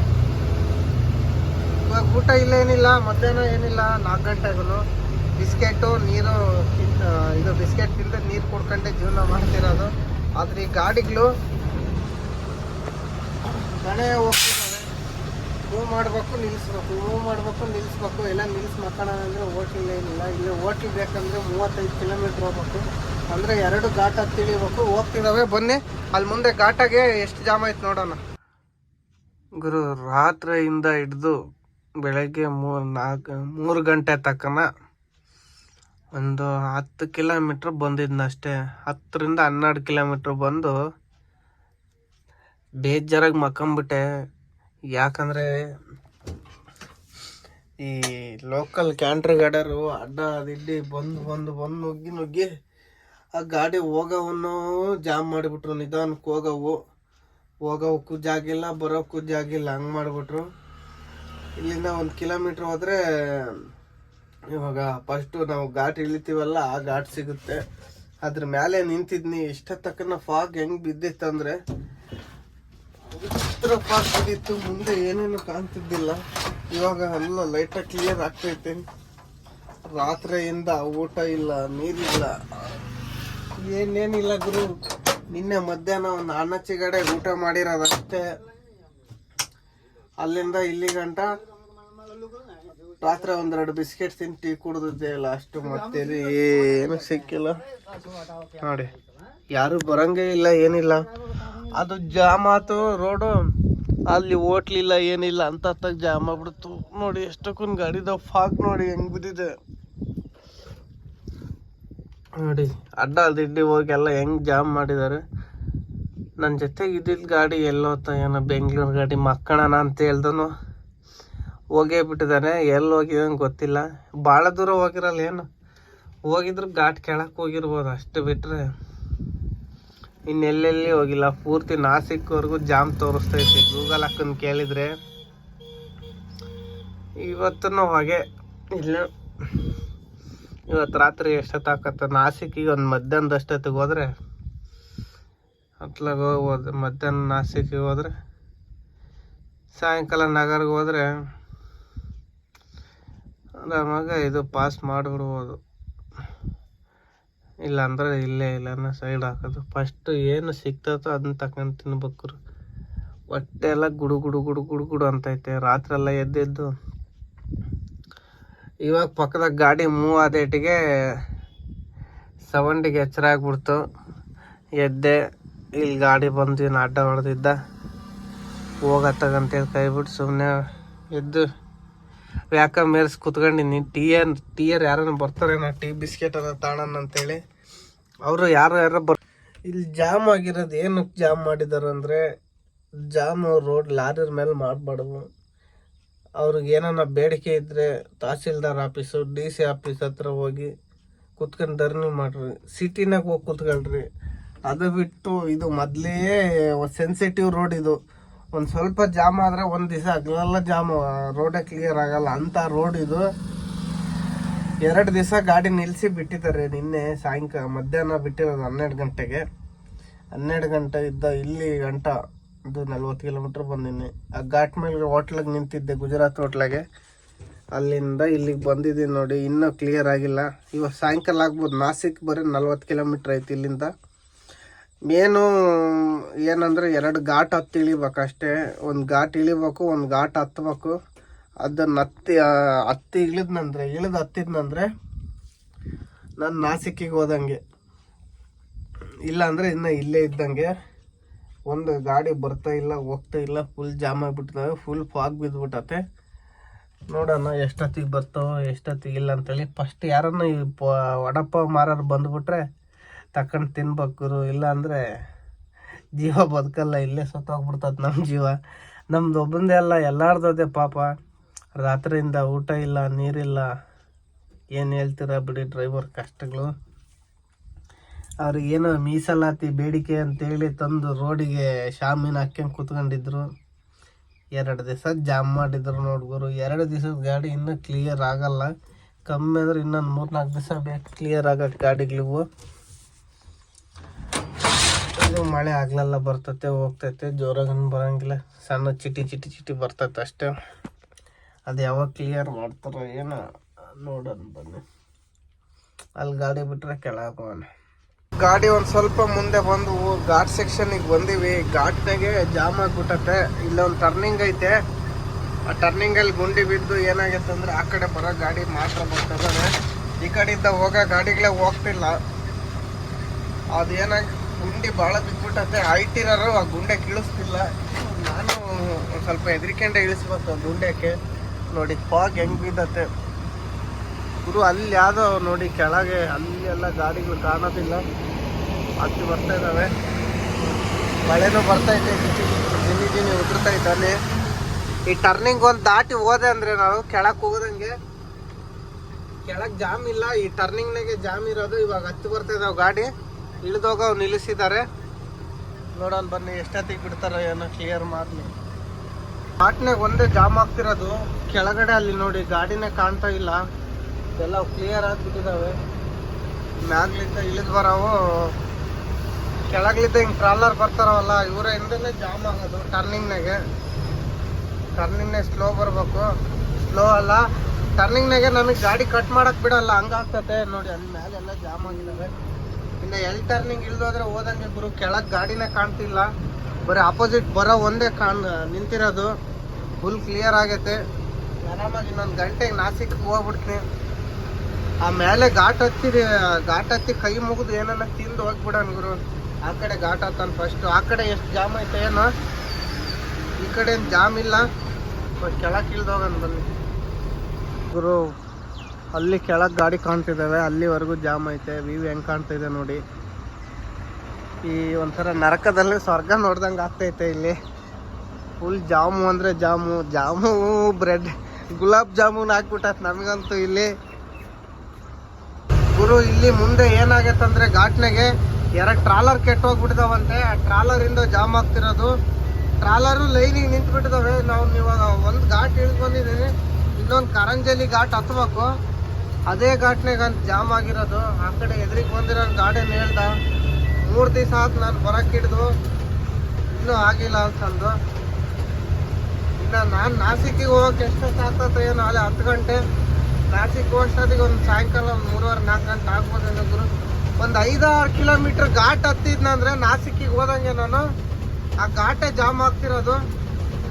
ಇವಾಗ ಊಟ ಇಲ್ಲ ಏನಿಲ್ಲ, ಮಧ್ಯಾಹ್ನ ಏನಿಲ್ಲ, ನಾಲ್ಕು ಗಂಟೆಗೂ ಬಿಸ್ಕೆಟು, ನೀರು ಇದು ಬಿಸ್ಕೆಟ್ ತಿಂದು ನೀರು ಕುಡ್ಕೊಂಡೆ ಜೀವನ ಮಾಡ್ತಿರೋದು. ಆದ್ರೆ ಈ ಗಾಡಿಗಳು ಮನೆ ಹೋಗ್ತಿದ್ದಾವೆ ಮೂವ್ ಮಾಡಬೇಕು, ನಿಲ್ಲಿಸ್ಬೇಕು. ಮೂವ್ ಮಾಡಬೇಕು, ನಿಲ್ಲಿಸ್ಬೇಕು. ಎಲ್ಲ ನಿಲ್ಲಿಸಿ ಮಕ್ಕಳ ಅಂದರೆ ಹೋಟ್ಲ್ ಏನಿಲ್ಲ. ಇಲ್ಲಿ ಹೋಟ್ಲ್ ಬೇಕಂದ್ರೆ ಮೂವತ್ತೈದು ಕಿಲೋಮೀಟ್ರ್ ಹೋಗ್ಬೇಕು. ಅಂದರೆ ಎರಡು ಘಾಟ ತಿಳಿಬೇಕು. ಹೋಗ್ತಿದ್ದಾವೆ ಬನ್ನಿ. ಅಲ್ಲಿ ಮುಂದೆ ಘಾಟಾಗೆ ಎಷ್ಟು ಜಾಮ್ ಆಯ್ತು ನೋಡೋಣ. ಗುರು, ರಾತ್ರಿಯಿಂದ ಹಿಡಿದು ಬೆಳಗ್ಗೆ ಮೂರು ನಾಲ್ಕು, ಮೂರು ಗಂಟೆ ತಕ್ಕನ ಒಂದು ಹತ್ತು ಕಿಲೋಮೀಟ್ರ್ ಬಂದಿದ್ನಷ್ಟೇ. ಹತ್ತರಿಂದ ಹನ್ನೆರಡು ಕಿಲೋಮೀಟ್ರ್ ಬಂದು ಬೇಜಾರಾಗಿ ಮಕ್ಕಂಬಿಟ್ಟೆ. ಯಾಕಂದರೆ ಈ ಲೋಕಲ್ ಕ್ಯಾಂಟ್ರ್ ಗಾಡರು ಅಡ್ಡ ಅದಿಲ್ಲಿ ಬಂದು ಬಂದು ಬಂದು ನುಗ್ಗಿ ನುಗ್ಗಿ ಆ ಗಾಡಿ ಹೋಗೋವನ್ನು ಜಾಮ್ ಮಾಡಿಬಿಟ್ರು, ನಿಧಾನಕ್ಕೆ ಹೋಗವು. ಹೋಗೋಕ್ಕೂ ಜಾಗಿಲ್ಲ ಬರೋಕ್ಕೂ ಜಾಗಿಲ್ಲ ಹಂಗೆ ಮಾಡಿಬಿಟ್ರು. ಇಲ್ಲಿಂದ ಒಂದು ಕಿಲೋಮೀಟ್ರ್ ಹೋದರೆ ಇವಾಗ ಫಸ್ಟು ನಾವು ಘಾಟ್ ಇಳಿತೀವಲ್ಲ, ಆ ಘಾಟ್ ಸಿಗುತ್ತೆ. ಅದ್ರ ಮೇಲೆ ನಿಂತಿದ್ನಿ, ಇಷ್ಟೊತ್ತಕ್ಕನ ಫಾಗ್ ಹೆಂಗ್ ಬಿದ್ದಿತ್ತಂದ್ರೆ ವಿಚಿತ್ರ ಪಾರ್ಕ್ ಮುಂದೆ ಏನೇನು ಕಾಣ್ತಿದ್ದಿಲ್ಲ. ಇವಾಗ ಎಲ್ಲ ಲೈಟ ಕ್ಲಿಯರ್ ಆಗ್ತೈತೆ. ರಾತ್ರಿಯಿಂದ ಊಟ ಇಲ್ಲ, ನೀರಿಲ್ಲ. ಏನೇನಿಲ್ಲ ಗುರು? ನಿನ್ನೆ ಮಧ್ಯಾಹ್ನ ಒಂದು ಅಣ್ಣಚ್ಚಿಗಡೆ ಊಟ ಮಾಡಿರೋದಷ್ಟೇ. ಅಲ್ಲಿಂದ ಇಲ್ಲಿ ಗಂಟ. ರಾತ್ರಿ ಒಂದೆರಡು ಬಿಸ್ಕೆಟ್ ತಿಂದು ಟೀ ಕುಡ್ದಿದ್ದೆ ಲಾಸ್ಟ್ ಮತ್ತೆ ಏನು ಸಿಕ್ಕಿಲ್ಲ. ನೋಡಿ. ಯಾರು ಬರಂಗೇ ಇಲ್ಲ, ಏನಿಲ್ಲ. ಅದು ಜಾಮ್ ಆತು, ರೋಡು. ಅಲ್ಲಿ ಓಟ್ಲಿಲ್ಲ ಏನಿಲ್ಲ ಅಂತ ಅತ್ತಾಗ ಜಾಮ್ ಆಗ್ಬಿಡ್ತು ನೋಡಿ ಎಷ್ಟಕ್ಕೊಂದು ಗಾಡಿದ ಫಾಕ್ ನೋಡಿ, ಹೆಂಗ್ ಬಿದ್ದಿದೆ. ನೋಡಿ, ಅಡ್ಡ ದಿಡ್ಡಿ ಹೋಗಿ ಎಲ್ಲ ಹೆಂಗ್ ಜಾಮ್ ಮಾಡಿದ್ದಾರೆ. ನನ್ನ ಜೊತೆಗೆ ಇದಿಲ್ ಗಾಡಿ ಎಲ್ಲೋತ ಏನೋ ಬೆಂಗಳೂರು ಗಾಡಿ ಮಕ್ಕಳನ ಅಂತ ಹೇಳ್ದನು. ಹೋಗೇ ಬಿಟ್ಟಿದ್ದಾನೆ. ಎಲ್ಲಿ ಹೋಗಿದ್ದಾನೆ ಗೊತ್ತಿಲ್ಲ. ಭಾಳ ದೂರ ಹೋಗಿರಲ್ಲ ಏನು? ಹೋಗಿದ್ರು ಘಾಟ್ ಕೆಳಕ್ಕೆ ಹೋಗಿರ್ಬೋದು ಅಷ್ಟು ಬಿಟ್ರೆ. ಇನ್ನೆಲ್ಲೆಲ್ಲಿ ಹೋಗಿಲ್ಲ. ಪೂರ್ತಿ ನಾಸಿಕ್ವರೆಗೂ ಜಾಮ್ ತೋರಿಸ್ತೈತಿ ಗೂಗಲ್ ಹಾಕೊಂಡು ಕೇಳಿದ್ರೆ. ಇವತ್ತೂ ಹಾಗೆ. ಇಲ್ಲ. ಇವತ್ತು ರಾತ್ರಿ ಎಷ್ಟೊತ್ತಾಕತ್ತ ನಾಸಿಕಿಗೆ ಒಂದು ಮಧ್ಯಾಹ್ನದ ಅಷ್ಟೊತ್ತಿಗೆ ಹೋದ್ರೆ ಅತ್ಲಾಗ ಹೋಗ್ಬೋದು. ಮಧ್ಯಾಹ್ನ ನಾಸಿಕಿಗೆ ಹೋದ್ರೆ. ಸಾಯಂಕಾಲ ನಗರ್ಗೆ ಹೋದ್ರೆ. ಆರಾಮಾಗ ಇದು ಪಾಸ್ ಮಾಡಿಬಿಡ್ಬೋದು. ಇಲ್ಲ ಅಂದ್ರೆ ಇಲ್ಲೇ ಇಲ್ಲ ಸೈಡ್ ಹಾಕೋದು. ಫಸ್ಟ್ ಏನು ಸಿಗ್ತದೋ ಅದನ್ನ ತಗೊಂಡು ತಿನ್ಬೇಕು ಹೊಟ್ಟೆ ಎಲ್ಲ ಗುಡು ಗುಡು ಗುಡು ಗುಡು ಗುಡು ಅಂತೈತೆ. ರಾತ್ರಿ ಎಲ್ಲ ಎದ್ದೆದ್ದು ಇವಾಗ ಪಕ್ಕದಾಗ ಗಾಡಿ ಮೂವ್ ಆದೇಟಿಗೆ ಸೌಂಡಿಗೆ ಎಚ್ಚರ ಆಗ್ಬಿಡ್ತು. ಎದ್ದೆ, ಇಲ್ಲಿ ಗಾಡಿ ಬಂದು ಏನು ಅಡ್ಡ ಹೊಡೆದಿದ್ದ. ಹೋಗತ್ತಾಗಂತೇಳಿ ಕೈ ಬಿಟ್ಟು ಸುಮ್ಮನೆ ಎದ್ದು. ಪ್ಯಾಕ ಮೇರ್ಸ್ ಕುತ್ಕೊಂಡಿನಿ ಟೀ ಏನ್ ಟೀ ಯಾರು ಯಾರನ್ನ ಬರ್ತಾರೇನೋ, ಟೀ, ಬಿಸ್ಕೆಟ್ ಅದ ತಾಣನ್ ಅಂತೇಳಿ. ಅವರು ಯಾರು ಯಾರು ಬರ್ ಇಲ್ಲಿ ಜಾಮ್ ಆಗಿರೋದು ಏನಕ್ಕೆ ಜಾಮ್ ಮಾಡಿದ್ದಾರೆ ಅಂದರೆ, ಜಾಮ್ ರೋಡ್ ಲಾರಿರ್ ಮೇಲೆ ಮಾಡಬಾರ್ದು. ಅವ್ರಿಗೆ ಏನಾನ ಬೇಡಿಕೆ ಇದ್ದರೆ tahsildar office, D C office ಹತ್ರ ಹೋಗಿ ಕುತ್ಕೊಂಡು ಧರಣಿ ಮಾಡ್ರಿ. ಸಿಟಿನಾಗ ಹೋಗಿ ಕುತ್ಕೊಳ್ರಿ. ಅದು ಬಿಟ್ಟು ಇದು ಮೊದಲೇ ಸೆನ್ಸಿಟಿವ್ ರೋಡ್ ಇದು. ಒಂದು ಸ್ವಲ್ಪ ಜಾಮ್ ಆದರೆ ಒಂದು ದಿವಸ ಹಗಲೆಲ್ಲ ಜಾಮ್, ರೋಡೇ ಕ್ಲಿಯರ್ ಆಗಲ್ಲ. ಅಂಥ ರೋಡ್ ಇದು. ಎರಡು ದಿವಸ ಗಾಡಿ ನಿಲ್ಲಿಸಿ ಬಿಟ್ಟಿದ್ದಾರೆ. ನಿನ್ನೆ ಸಾಯಂಕಾಲ ಮಧ್ಯಾಹ್ನ ಬಿಟ್ಟಿರೋದು ಹನ್ನೆರಡು ಗಂಟೆಗೆ. ಹನ್ನೆರಡು ಗಂಟೆ ಇದ್ದ ಇಲ್ಲಿ ಗಂಟ ಇದು ನಲ್ವತ್ತು ಕಿಲೋಮೀಟ್ರ್ ಬಂದಿನಿ. ಆ ಘಾಟ್ ಮೇಲೆ ಹೋಟ್ಲಾಗೆ ನಿಂತಿದ್ದೆ, ಗುಜರಾತ್ ಹೋಟ್ಲಾಗೆ. ಅಲ್ಲಿಂದ ಇಲ್ಲಿಗೆ ಬಂದಿದ್ದೀನಿ ನೋಡಿ, ಇನ್ನೂ ಕ್ಲಿಯರ್ ಆಗಿಲ್ಲ. ಇವಾಗ ಸಾಯಂಕಾಲ ಆಗ್ಬೋದು. ನಾಸಿಕ್ ಬರೀ ನಲ್ವತ್ತು ಕಿಲೋಮೀಟ್ರ್ ಐತಿ ಇಲ್ಲಿಂದ. ಮೇನು ಏನಂದರೆ ಎರಡು ಘಾಟ್ ಹತ್ತು ಇಳಿಬೇಕು ಅಷ್ಟೇ ಒಂದು ಘಾಟ್ ಇಳಿಬೇಕು, ಒಂದು ಘಾಟ್ ಹತ್ಬೇಕು ಅದನ್ನ ಹತ್ತಿ ಹತ್ತಿ ಇಳಿದ್ನಂದ್ರೆ, ಇಳಿದು ಹತ್ತಿದ್ನಂದ್ರೆ ನಾನು ನಾಸಿಕ್ಕಿಗೆ ಹೋದಂಗೆ. ಇಲ್ಲ ಅಂದ್ರೆ ಇನ್ನು ಇಲ್ಲೇ ಇದ್ದಂಗೆ ಒಂದು ಗಾಡಿ ಬರ್ತಾ ಇಲ್ಲ, ಹೋಗ್ತಾ ಇಲ್ಲ ಫುಲ್ ಜಾಮ್ ಆಗಿಬಿಟ್ಟಿದ್ದಾವೆ ಫುಲ್ ಫಾಗ್ ಬಿದ್ದುಬಿಟ್ಟತೆ ನೋಡೋಣ ಎಷ್ಟೊತ್ತಿಗೆ ಬರ್ತಾವೋ ಎಷ್ಟೊತ್ತಿಗೆ ಇಲ್ಲ ಅಂತೇಳಿ. ಫಸ್ಟ್ ಯಾರನ್ನ ಈ ಪ, ವಡಪ್ಪ ಮಾರೋರು ಬಂದುಬಿಟ್ರೆ ತಕೊಂಡು ತಿನ್ಬೇಕು ಇಲ್ಲ ಅಂದರೆ ಜೀವ ಬದುಕಲ್ಲ, ಇಲ್ಲೇ ಸತ್ತೋಗ್ಬಿಡ್ತದೆ ನಮ್ಮ ಜೀವ. ನಮ್ಮದು ಒಬ್ಬಂದೇ ಅಲ್ಲ, ಎಲ್ಲಾರ್ದದೆ ಪಾಪ. ರಾತ್ರಿಯಿಂದ ಊಟ ಇಲ್ಲ, ನೀರಿಲ್ಲ. ಏನು ಹೇಳ್ತೀರಾ ಬಿಡಿ ಡ್ರೈವರ್ ಕಷ್ಟಗಳು. ಅವ್ರಿಗೆ ಏನೋ ಮೀಸಲಾತಿ, ಬೇಡಿಕೆ ಅಂತೇಳಿ ತಂದು ರೋಡಿಗೆ ಶಾಮಿನ ಹಾಕ್ಯಂಗೆ ಕೂತ್ಕೊಂಡಿದ್ರು. ಎರಡು ದಿವಸ ಜಾಮ್ ಮಾಡಿದ್ರು ನೋಡ್ಗುರು ಎರಡು ದಿವಸದ ಗಾಡಿ ಇನ್ನೂ ಕ್ಲಿಯರ್ ಆಗಲ್ಲ. ಕಮ್ಮಿ ಅಂದ್ರೆ ಇನ್ನೊಂದು ಮೂರು ನಾಲ್ಕು ದಿವಸ ಬೇಕು. ಕ್ಲಿಯರ್ ಆಗೋಕ್ಕೆ ಗಾಡಿಗಳಿವು. ಇದು ಮಳೆ ಆಗ್ಲೆಲ್ಲ ಬರ್ತೈತೆ, ಹೋಗ್ತೈತೆ. ಜೋರಾಗನ್ ಬರಂಗಿಲ್ಲ. ಸಣ್ಣ ಚಿಟಿ ಚಿಟಿ ಚಿಟಿ ಬರ್ತೈತೆ ಅಷ್ಟೇ. ಅದು ಯಾವಾಗ ಕ್ಲಿಯರ್ ಮಾಡ್ತಾರೋ ಏನೋ, ನೋಡೋಣ ಬನ್ನಿ. ಅಲ್ಲಿ ಗಾಡಿ ಬಿಟ್ಟರೆ ಕೆಳಗೆ ಗಾಡಿ ಒಂದು ಸ್ವಲ್ಪ ಮುಂದೆ ಬಂದು ಘಾಟ್ ಸೆಕ್ಷನಿಗೆ ಬಂದೀವಿ. ಘಾಟ್ನಾಗೆ ಜಾಮ್ ಆಗಿಬಿಟ್ಟತೆ ಇಲ್ಲೊಂದು ಟರ್ನಿಂಗ್ ಐತೆ. ಆ ಟರ್ನಿಂಗಲ್ಲಿ ಗುಂಡಿ ಬಿದ್ದು ಏನಾಗೈತೆ ಅಂದ್ರೆ ಆ ಕಡೆ ಬರೋ ಗಾಡಿ ಮಾತ್ರ ಬರ್ತದೆ ಈ ಕಡೆಯಿಂದ ಹೋಗೋ ಗಾಡಿಗಳೇ ಹೋಗ್ತಿಲ್ಲ. ಅದೇನಾಗಿ ಗುಂಡಿ ಭಾಳ ಬಿದ್ಬಿಟ್ಟತೆ ಐಟಿರೋರು ಆ ಗುಂಡೆ ಕೀಳಿಸ್ತಿಲ್ಲ. ನಾನು ಸ್ವಲ್ಪ ಹೆದರಿಕೆಂಡೆ ಇಳಿಸ್ಬೇಕು ಗುಂಡೆಗೆ. ನೋಡಿ ಫಾಗ್ ಹೆಂಗೆ ಬಿದ್ದತ್ತೆ ಗುರು, ಅಲ್ಲಿ ಯಾವುದೋ ನೋಡಿ, ಕೆಳಗೆ ಅಲ್ಲಿ ಎಲ್ಲ ಗಾಡಿಗಳು ಕಾಣೋದಿಲ್ಲ. ಹತ್ತಿ ಬರ್ತಾ ಇದ್ದಾವೆ ಮಳೆನೂ ಬರ್ತೈತೆ ಜಿನಿ ಜಿನಿ ಉದುರ್ತೈತೆ ಅಲ್ಲಿ ಈ ಟರ್ನಿಂಗ್ ಒಂದು ದಾಟಿ ಹೋದೆ ಅಂದ್ರೆ ನಾವು ಕೆಳಗೆ ಹೋಗದಂಗೆ. ಕೆಳಗೆ ಜಾಮ್ ಇಲ್ಲ. ಈ ಟರ್ನಿಂಗ್ನಾಗೆ ಜಾಮ್ ಇರೋದು. ಇವಾಗ ಹತ್ತಿ ಬರ್ತಾ ಇದಾವೆ ಗಾಡಿ. ಇಳಿದೋಗ ನಿಲ್ಲಿಸಿದ್ದಾರೆ. ನೋಡೋಣ ಬನ್ನಿ, ಎಷ್ಟೊತ್ತಿಗೆ ಬಿಡ್ತಾರೋ ಏನೋ ಕ್ಲಿಯರ್ ಮಾಡಲಿ. ಘಾಟ್ನಾಗ ಒಂದೇ ಜಾಮ್ ಆಗ್ತಿರೋದು. ಕೆಳಗಡೆ ಅಲ್ಲಿ ನೋಡಿ, ಗಾಡಿನೇ ಕಾಣ್ತಾ ಇಲ್ಲ. ಎಲ್ಲ ಕ್ಲಿಯರ್ ಆಗಿಬಿಟ್ಟಿದ್ದಾವೆ ಮ್ಯಾಗ್ಲಿಂದ ಇಳಿದು ಬರೋವು. ಕೆಳಗ್ಲಿದ್ದ ಹಿಂಗೆ ಟ್ರಾಲರ್ ಬರ್ತಾರವಲ್ಲ ಇವರ ಹಿಂದೆನೇ ಜಾಮ್ ಆಗೋದು ಟರ್ನಿಂಗ್ನಾಗೆ ಟರ್ನಿಂಗ್ನಾಗ ಸ್ಲೋ ಬರಬೇಕು. ಸ್ಲೋ ಅಲ್ಲ. ಟರ್ನಿಂಗ್ನಾಗೆ ನಮಗೆ ಗಾಡಿ ಕಟ್ ಮಾಡೋಕೆ ಬಿಡಲ್ಲ ಹಂಗಾಗ್ತತೆ ನೋಡಿ, ಅಲ್ಲಿ ಮ್ಯಾಲೆಲ್ಲ ಜಾಮ್ ಆಗಿದ್ದಾವೆ ಇನ್ನು ಎಲ್ ಟರ್ನಿಂಗ್ ಇಳಿದೋದ್ರೆ ಹೋದಂಗೆ ಗುರು, ಕೆಳಗೆ ಗಾಡಿನೇ ಕಾಣ್ತಿಲ್ಲ. ಬರೀ ಆಪೋಸಿಟ್ ಬರೋ ಒಂದೇ ಕಾಣ್ ನಿಂತಿರೋದು. ಫುಲ್ ಕ್ಲಿಯರ್ ಆಗೈತೆ. ಆರಾಮಾಗಿ ಇನ್ನೊಂದು ಗಂಟೆಗೆ ನಾಸಿಕ್ ಹೋಗ್ಬಿಡ್ತೀನಿ ಆ ಮೇಲೆ ಘಾಟ್ ಹತ್ತಿ ಘಾಟ್ ಹತ್ತಿ ಕೈ ಮುಗಿದು ಏನನ್ನ ತಿಂದು ಹೋಗ್ಬಿಡೋಣ ಗುರು. ಆ ಕಡೆ ಘಾಟ್ ಹತ್ತಾನ ಫಸ್ಟ್ ಆ ಕಡೆ ಎಷ್ಟು ಜಾಮ್ ಐತೆ ಏನೋ. ಈ ಕಡೆ ಏನು ಜಾಮ್ ಇಲ್ಲ. ಕೆಳಗೆ ಇಳ್ದೋಗಣ ಬನ್ನಿ. ಗುರು, ಅಲ್ಲಿ ಕೆಳಗೆ ಗಾಡಿ ಕಾಣ್ತಿದ್ದಾವೆ ಅಲ್ಲಿವರೆಗೂ ಜಾಮ್ ಐತೆ. ವ್ಯೂ ಹೆಂಗ್ ಕಾಣ್ತಿದೆ ನೋಡಿ. ಈ ಒಂಥರ ನರಕದಲ್ಲಿ ಸ್ವರ್ಗ ನೋಡ್ದಂಗೆ ಆಗ್ತೈತೆ ಇಲ್ಲಿ. ಫುಲ್ ಜಾಮು ಅಂದರೆ jam jam bread gulab jamun ಹಾಕ್ಬಿಟ್ಟ ನಮಗಂತೂ ಇಲ್ಲಿ. ಗುರು, ಇಲ್ಲಿ ಮುಂದೆ ಏನಾಗೈತಂದ್ರೆ ಘಾಟ್ನಾಗೆ ಎರಡು ಟ್ರಾಲರ್ ಕೆಟ್ಟೋಗ್ಬಿಟ್ಟಿದಾವಂತೆ. ಆ ಟ್ರಾಲರ್ ಇಂದ ಜಾಮ್ ಆಗ್ತಿರೋದು. ಟ್ರಾಲರು ಲೈನಿಗೆ ನಿಂತ್ಬಿಟ್ಟಿದಾವೆ. ನಾವು ಇವಾಗ ಒಂದು ಘಾಟ್ ಇಳಿದು ಬಂದಿದ್ದೀನಿ ಇನ್ನೊಂದು ಕರಂಜಲಿ ಘಾಟ್ ಹತ್ಬೇಕು. ಅದೇ ಘಾಟ್ನಾಗ ಜಾಮ್ ಆಗಿರೋದು. ಆ ಕಡೆ ಎದುರಿಗೆ ಬಂದಿರೋ ಗಾರ್ಡನ್ ಹೇಳ್ದ. ಮೂರು ದಿವಸ ಆಯ್ತು ನಾನು ಬರಕ್ಕೆ ಹಿಡ್ದು. ಇನ್ನೂ ಆಗಿಲ್ಲ ಅಂತಂದು ಇನ್ನು ನಾನು ನಾಸಿಕಿಗೆ ಹೋಗೋಕೆ ಎಷ್ಟೊತ್ತು ಆಗ್ತದೆ ಏನೋ ಅಲ್ಲಿ ಹತ್ತು ಗಂಟೆ. ನಾಸಿಕ್ ಹೋಗೋಷ್ಟೊತ್ತಿಗೆ ಒಂದು ಸಾಯಂಕಾಲ ಒಂದು ಮೂರುವರೆ, ನಾಲ್ಕು ಗಂಟೆ ಆಗ್ಬೋದು ಗುರು. ಒಂದು ಐದಾರು ಕಿಲೋಮೀಟ್ರ್ ಘಾಟ್ ಹತ್ತಿದ್ನಂದ್ರೆ ನಾಸಿಕಿಗೆ ಹೋದಂಗೆ ನಾನು. ಆ ಘಾಟೇ ಜಾಮ್ ಆಗ್ತಿರೋದು.